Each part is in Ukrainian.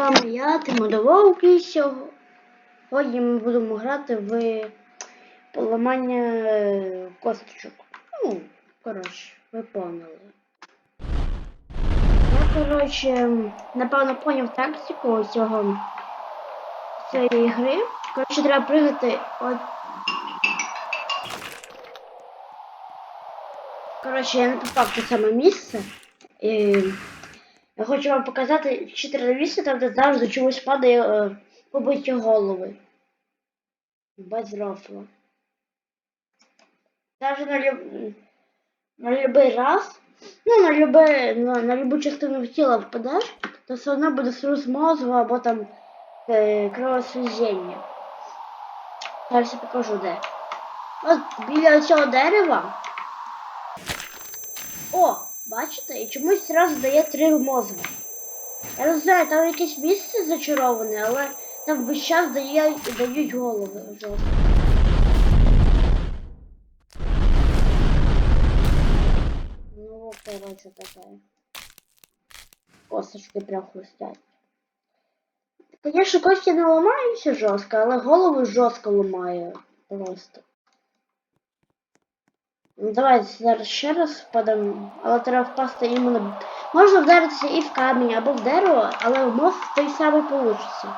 вами я, Тимодововк, і сьогодні ми будемо грати в поламання е, косточок. Ну, коротше, ви поняли. Я, коротше, напевно, поняв тактику цього цієї гри. Коротше, треба пригати от. Коротше, я не попав в те саме місце. І... Я хочу вам показати чотири місця, там де завжди чомусь падає е, побиті голови. Без рофла. Даже на, люб... на любий раз, ну на любе, на, на любу частину тіла впадеш, то все одно буде срус мозгу або там е, кровосвіження. Зараз я покажу де. От біля цього дерева. О! Бачите? І чомусь зразу дає три мозги. Я не знаю, там якесь місце зачароване, але там весь час дає, дають голови жорстко. Ну, короче, такая. Косточки прям хрустять. Конечно, кості не ламаються жорстко, але голови жорстко ламає просто. Давайте зараз ще раз впадемо, але треба впасти іменно. Можна вдаритися і в камінь, або в дерево, але в мозг той самий получиться.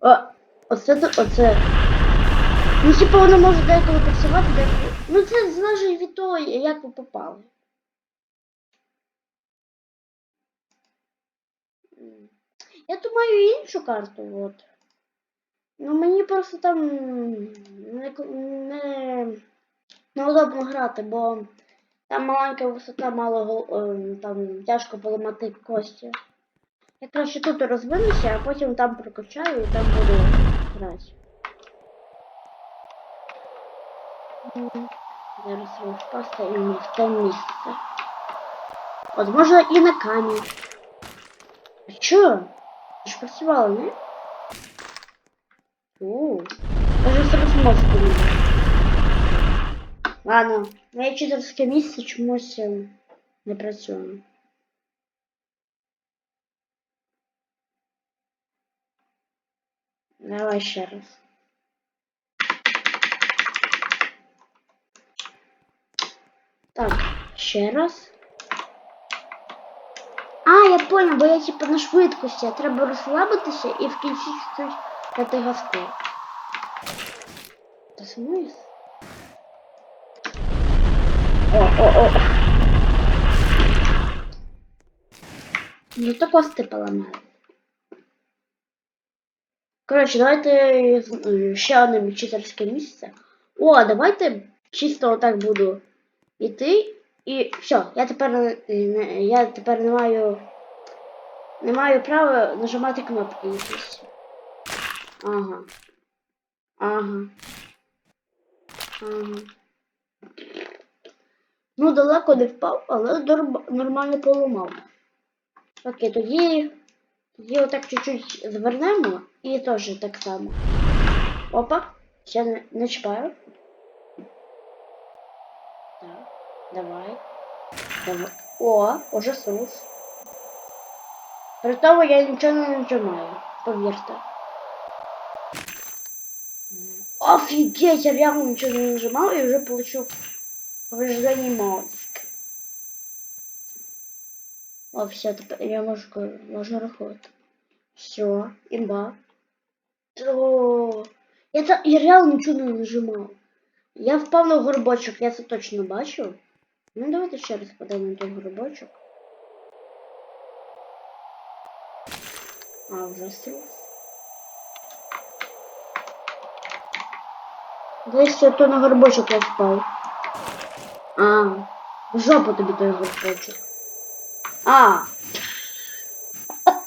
О, оце оце. Ну, типу, воно може деколи працювати, деколи. Ну це залежить від того, як ви попали. Я тут маю іншу карту, от. Ну мені просто там не, не, неудобно грати, бо там маленька висота, мало ем, там тяжко поламати кості. Я краще тут розвинуся, а потім там прокачаю і там буду грати. Зараз ви впасти і не в те місце. От можна і на камінь. А чо? Ти ж працювала, не? О, даже зараз Ладно, моє читерське місце чомусь не працює. Давай ще раз. Так, ще раз. А, я понял, бо я типа на швидкості, треба розслабитися і в кінці чуть-чуть газку. Та смисл? О, о, о. Ну кости поламали. Коротше, давайте е, ще одне вчительське місце. О, давайте чисто отак буду йти. І все, я тепер не- не- я тепер не маю не маю права нажимати кнопки якісь. Ага. Ага. Ага. Ну, далеко не впав, але нормально поламав. Окей, тоді, тоді отак чуть-чуть звернемо і теж так само. Опа, ще не, не чіпаю. Так, давай. Давай. О, уже срус. При тому я нічого не нажимаю, повірте. Офігеть, я реально нічого не нажимав і вже получив повреждение мозг. О, все, тепер я можу, ко- можу рахувати. Все, імба. О, я, та, я реально нічого не нажимав. Я впав на горбочок, я це точно бачу. Ну давайте ще раз подаємо на той горбочок. А, вже Десь то на горбочок я впав. А, в жопу тобі той горбочок. А.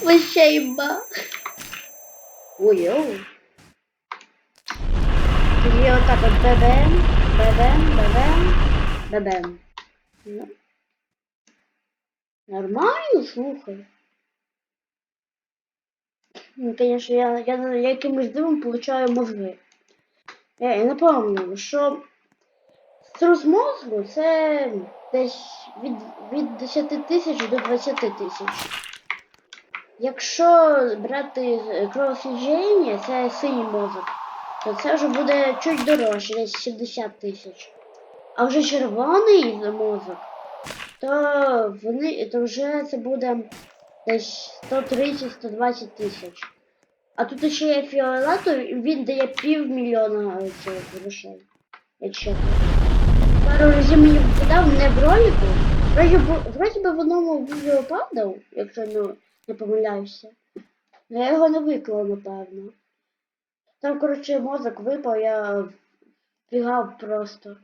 Вообще имба. Ой-ой. Тоді отак от бебем, бебем, бебем, бебем. Ну. Нормально, слухай. Ну, конечно, я, я, я якимось дивом получаю мозги. Я, я напомню, що Струс мозку це десь від, від 10 тисяч до 20 тисяч. Якщо брати кровосвідження, це синій мозок, то це вже буде чуть дорожче, десь 70 тисяч. А вже червоний мозок, то вони то вже це буде десь 130-120 тисяч. А тут ще є фіолетовий, він дає півмільйона цих грошей. Якщо. Пару разів мені попадав не в ролику. Вроді, вроді би в одному відео падав, якщо не, не помиляюся. Я його не виклав, напевно. Там, коротше, мозок випав, я бігав просто.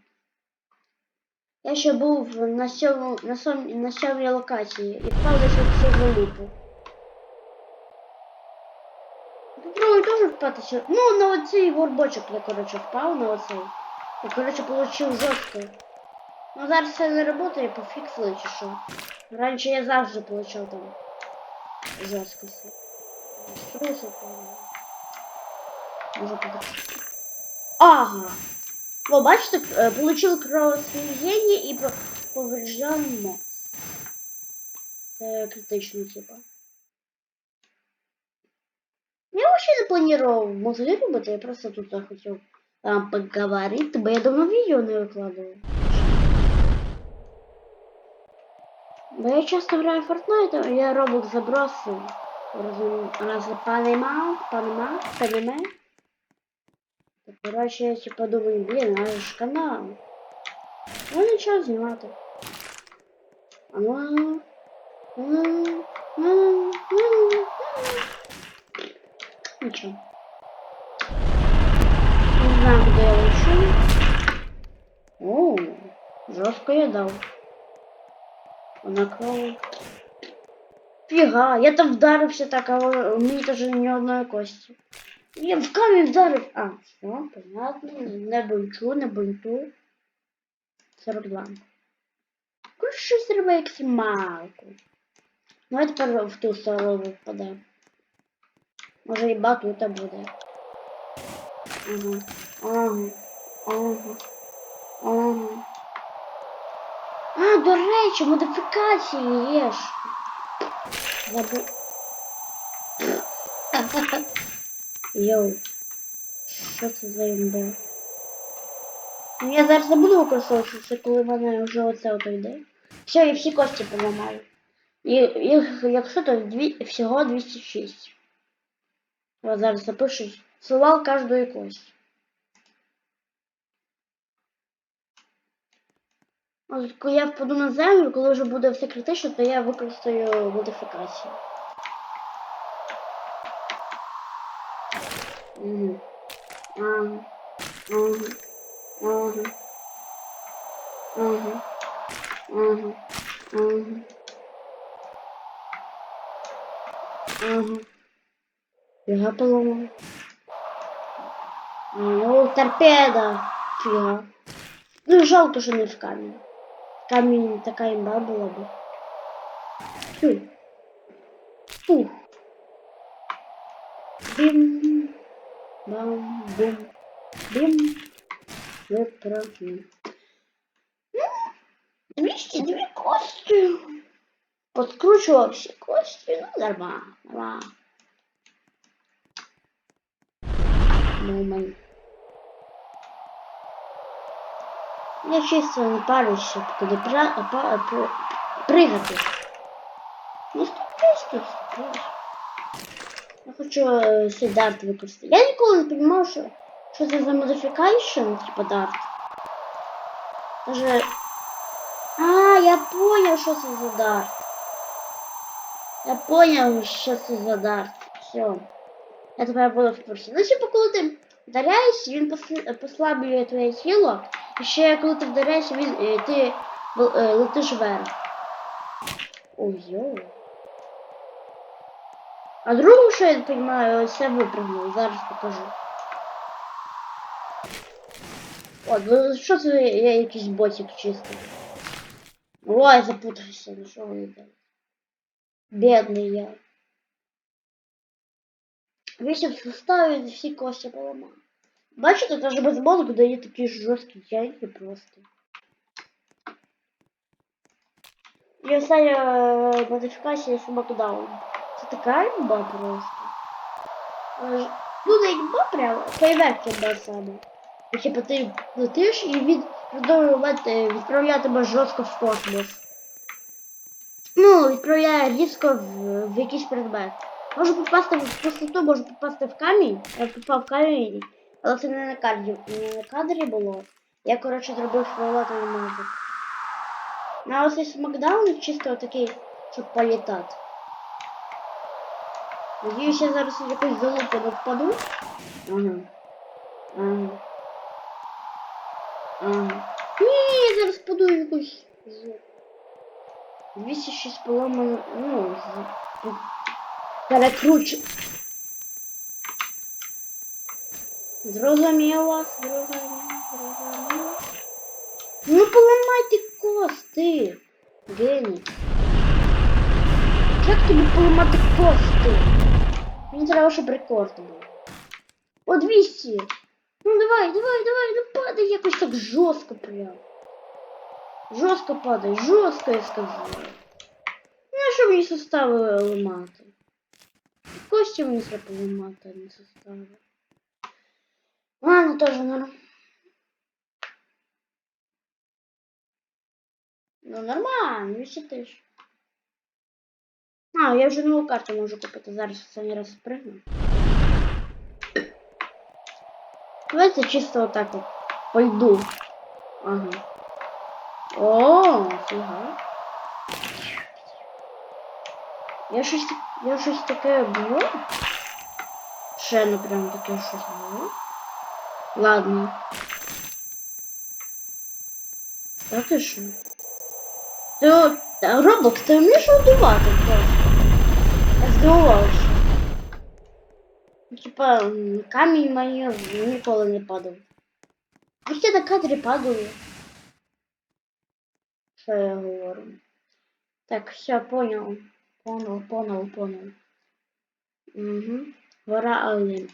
Я ще був на сьому, на, сьом, на сьомій локації і впав десь в цю залупу. Попробуй теж впати. Ну, на оцей горбочок я, коротше, впав на оцей. І, коротше, получив жорстко. Ну, зараз це не працює, пофіксили чи що. Раніше я завжди получав там жорстко все. Струси. Може. Ага. О, бачите, е, получил кровосвіження і про- повреждав мозг. Це критично, типа. Я вообще не планировал мозги робити, я просто тут захотів там поговорити, бо я давно відео не викладував. Бо я часто граю в Fortnite, а я робок забросив. Розум... Раз понимал, понимал, понимал. Так, короче, я типа думаю, блин, а ж канал. Ну нічого знімати. А ну. ну, ну, ну, ну. Нічого. Не знаю, куди я лечу. О, жорстко я дав. Вона кров. Фіга, я там вдарився так, а у мені теж ні одної кості. Я в камінь вдарив. А, все, понятно. Не бунчу, не бунту. 42. Короче, щось треба. Ну, а тепер в ту сторону впаде. Може і батута буде. Ага. Ага. Ага. Ага. А, до речі, модифікації є ж. Забу... Йоу. Що це за імба? Ну я зараз не буду використовувати це, коли в мене вже оце ото йде. Все, я всі кості поламаю. І їх, якщо то дві, всього 206. Я зараз запишу слова кожної кості. Коли я впаду на землю, коли вже буде все критично, то я використаю модифікацію. Угу. Ага. Ага. Ага. Ага. Ага. Ага. Фига поломал. О, торпеда. Фига. Ну, жалко, что не в камень. Камень такая имба была бы. Фу. Фу. Бим. Бам. Бум. Бим. Выправим. 202 кости. Подкручивал все кости. Ну, нормально. Нормально. Нормально. Я чисто не парюсь, щоб пра... пригати. Ну, ступись, ступись. Я хочу е, цей дарт використати. Я ніколи не розумів, що, що це за модифікейшн, типа дарт. Даже... А, я понял, що це за дарт. Я понял, що це за дарт. Все. Я тепер буду в курсі. Ну, типу, коли ти вдаряєшся, він посл- послаблює твоє тіло. І ще коли ти вдаряєшся, він, е, ти е, летиш вверх. Ой, йоу. А другу, що я понимаю, ось я випрыгнув. Зараз покажу. Вот, ну що це я якийсь ботик чистий? Ой, запутался, запутався, ну що вони там? Бідний я. Вісім составив і всі кості поламав. Бачите, даже без мозку дає такі жорсткі тяньки просто. І остання э, модифікація сама туда туди. Така імба просто. Ну, не імба прям, фейверки імба саме. І, Типа ти летиш і від продовжувати відправляє тебе жорстко в космос. Ну, відправляє різко в, в якийсь предмет. Може попасти в пустоту, може попасти в камінь. Я попав в камінь, але це не на кадрі, не на кадрі було. Я, коротше, зробив фіолетовий мозок. На ось смакдаун чисто такий, щоб політати. Надіюсь, я зараз в якусь залупу не впаду. Ага. Ага. Ага. Ні, я зараз впаду в якусь залупу. 206 поломано, ну, перекручу. Зрозуміло, зрозуміло, зрозуміло. Ну поламайте кости, геній. Як тобі поламати кости? Мені треба, рекорд був. О, 200. Ну давай, давай, давай, ну падай якось так жорстко прям. Жорстко падай, жорстко я сказала. Ну, що мені составили ламати? Кості мені треба поламати, а не составили. Ладно, тоже норм. Ну нормально, 200 тисяч. А, я вже нову карту можу купити. Зараз останній раз спригну. Давайте чисто отак от пойду. Ага. О, фіга. Я щось, я щось таке було. Ще не прям таке щось було. Ладно. Та ти що? Ти Роблокс, ти вмієш годувати просто? Я здивувався. Ну, Типа, м, камінь мені ніколи не падав. Хоча на кадрі падали. Що я говорю? Так, все, понял. Понял, понял, понял. Угу. Гора Олимп.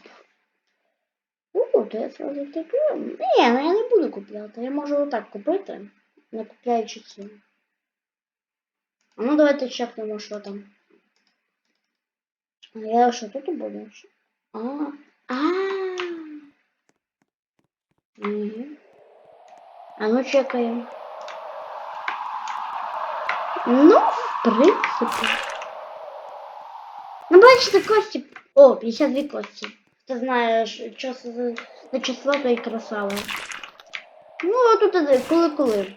У, то я сразу таке. Ні, ну я не буду купляти. Я можу отак купити, не купляючи ціну. А ну давайте чекнемо, що там. А я що тут буду? А, а. А ну чекаємо. Ну, в принципі. Ну, бачите, кості. О, 52 кості. Ти знаєш, що за за число, то і красава. Ну, а тут коли-коли.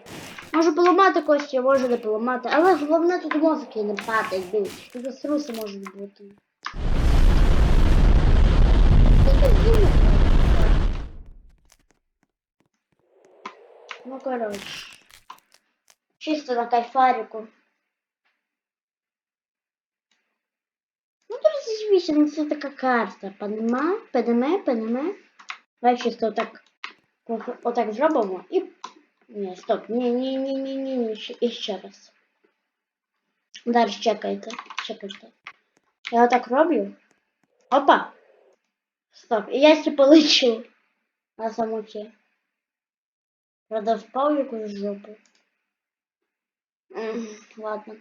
Можу поламати кості, а можу не поламати. Але головне тут мозки не падають. Тут струси можуть бути. Ну, коротше. Чисто на кайфарику. Ну, 38, це така карта. Панема, пенеме, пенеме. Давай чисто отак, отак зробимо і... Ні, стоп, ні, ні, ще- раз. Далі чекайте, чекайте. Я отак роблю. Опа! Стоп, і я ще полечу на самоті. Правда, впав в якусь жопу. М, Ладно.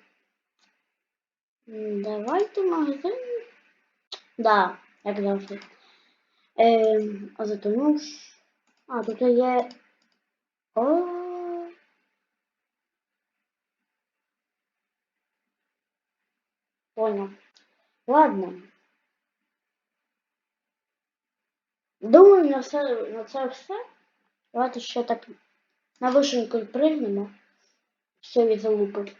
М, Давайте магазин. Да, як завжди. Ем, а затонув. А, тут є. О. Понял. Ладно. Думаю, на все, на це все. Давайте ще так на вишеньку пригнемо. Все від залупи.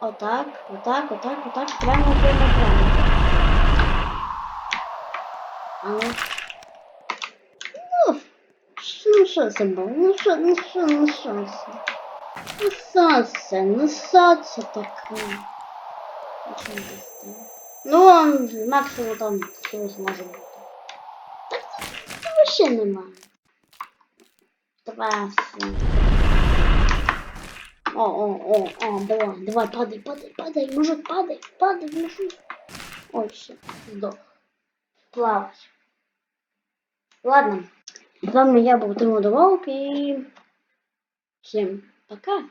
Отак, отак, отак, отак, прямо, прямо, прямо. А ну. Ну, ну що це було? Ну що, ну що, ну що це? Ну що це? Ну що це таке? Ну? Ну, он, максимум там щось може бути. Так це ще немає. Давай, все. О, о, о, о, давай, давай, падай, падай, падай, мужик, падай, падай, мужик. Ой, все, сдох. Плавать. Ладно. З вами я був Тимодоволк і всім пока.